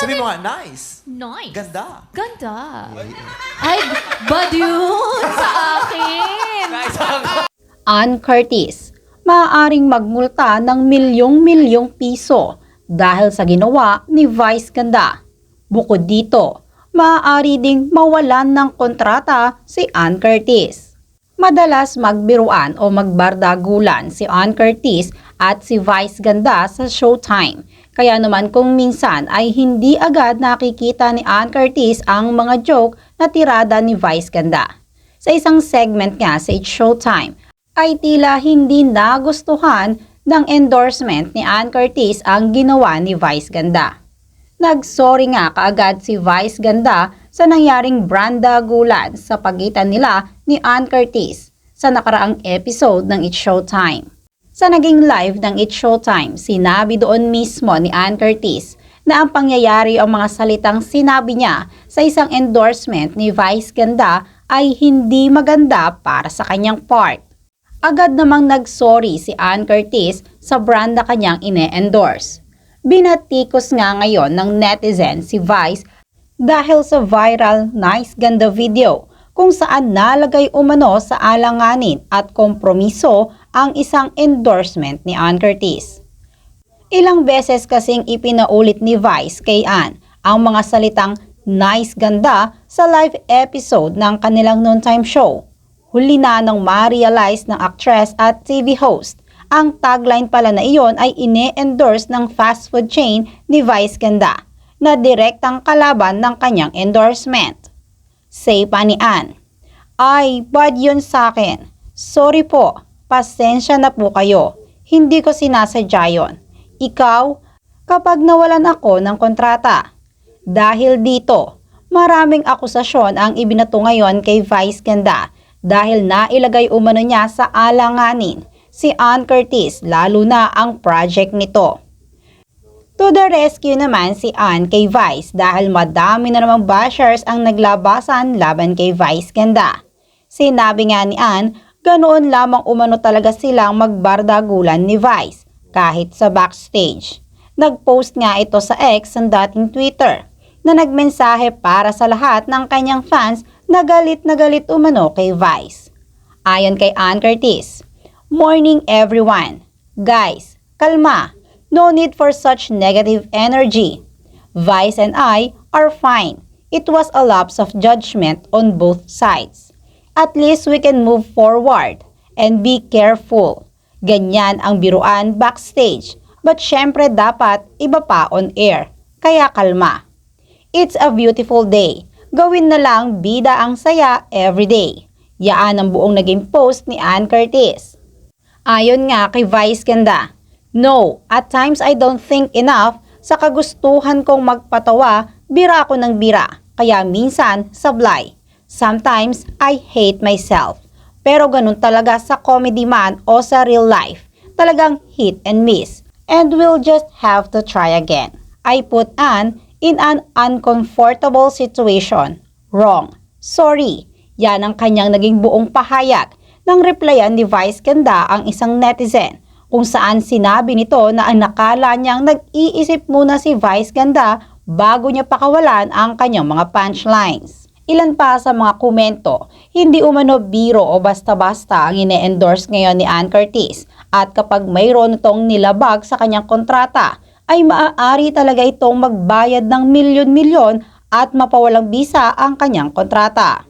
Sabi mo nga, nice. Nice. Ganda. Ganda. Ay, bad yun sa akin. Ann Curtis, maaaring magmulta ng milyong-milyong piso dahil sa ginawa ni Vice Ganda. Bukod dito, maaari ding mawalan ng kontrata si Ann Curtis. Madalas magbiruan o magbardagulan si Ann Curtis at si Vice Ganda sa Showtime. Kaya naman kung minsan ay hindi agad nakikita ni Ann Curtis ang mga joke na tirada ni Vice Ganda. Sa isang segment nga sa It's Showtime, ay tila hindi nagustuhan ng endorsement ni Ann Curtis ang ginawa ni Vice Ganda. Nagsorry nga kaagad si Vice Ganda sa nangyaring brandagulan sa pagitan nila ni Ann Curtis sa nakaraang episode ng It's Showtime. Sa naging live ng It's Showtime, sinabi doon mismo ni Ann Curtis na ang pangyayari o mga salitang sinabi niya sa isang endorsement ni Vice Ganda ay hindi maganda para sa kanyang part. Agad namang nagsorry si Ann Curtis sa brand na kanyang ine-endorse. Binatikos nga ngayon ng netizen si Vice dahil sa viral Nice Ganda video kung saan nalagay umano sa alanganin at kompromiso ang isang endorsement ni Ann Curtis. Ilang beses kasing ipinaulit ni Vice kay Ann ang mga salitang nice ganda sa live episode ng kanilang noontime show. Huli na nang ma-realize ng actress at TV host. Ang tagline pala na iyon ay ine-endorse ng fast food chain ni Vice Ganda na direktang kalaban ng kanyang endorsement. Say pa ni Ann, Ay, bad yun sa akin. Sorry po, pasensya na po kayo. Hindi ko sinasadya yun. Ikaw, kapag nawalan ako ng kontrata. Dahil dito, maraming akusasyon ang ibinato ngayon kay Vice Ganda dahil nailagay umano niya sa alanganin si Ann Curtis lalo na ang project nito. To the rescue naman si Ann kay Vice dahil madami na namang bashers ang naglabasan laban kay Vice Ganda. Sinabi nga ni Ann, ganoon lamang umano talaga silang magbardagulan ni Vice kahit sa backstage. Nag-post nga ito sa X ang dating Twitter na nagmensahe para sa lahat ng kanyang fans na galit na galit umano kay Vice. Ayon kay Ann Curtis, Morning everyone. Guys, kalma. No need for such negative energy. Vice and I are fine. It was a lapse of judgment on both sides. At least we can move forward and be careful. Ganyan ang biruan backstage. But syempre dapat iba pa on air. Kaya kalma. It's a beautiful day. Gawin na lang bida ang saya everyday. Yaan ang buong naging post ni Ann Curtis. Ayon nga kay Vice Ganda, No, at times I don't think enough sa kagustuhan kong magpatawa, bira ako ng bira, kaya minsan sablay. Sometimes I hate myself. Pero ganun talaga sa comedy man o sa real life. Talagang hit and miss. And we'll just have to try again. I put Ann in an uncomfortable situation. Wrong. Sorry. Yan ang kanyang naging buong pahayag nang replyan ni Vice Ganda ang isang netizen kung saan sinabi nito na ang nakala niyang nag-iisip muna si Vice Ganda bago niya pakawalan ang kanyang mga punchlines. Ilan pa sa mga komento, hindi umano biro o basta-basta ang ine-endorse ngayon ni Ann Curtis at kapag mayroon itong nilabag sa kanyang kontrata, ay maaari talaga itong magbayad ng milyon-milyon at mapawalang bisa ang kanyang kontrata.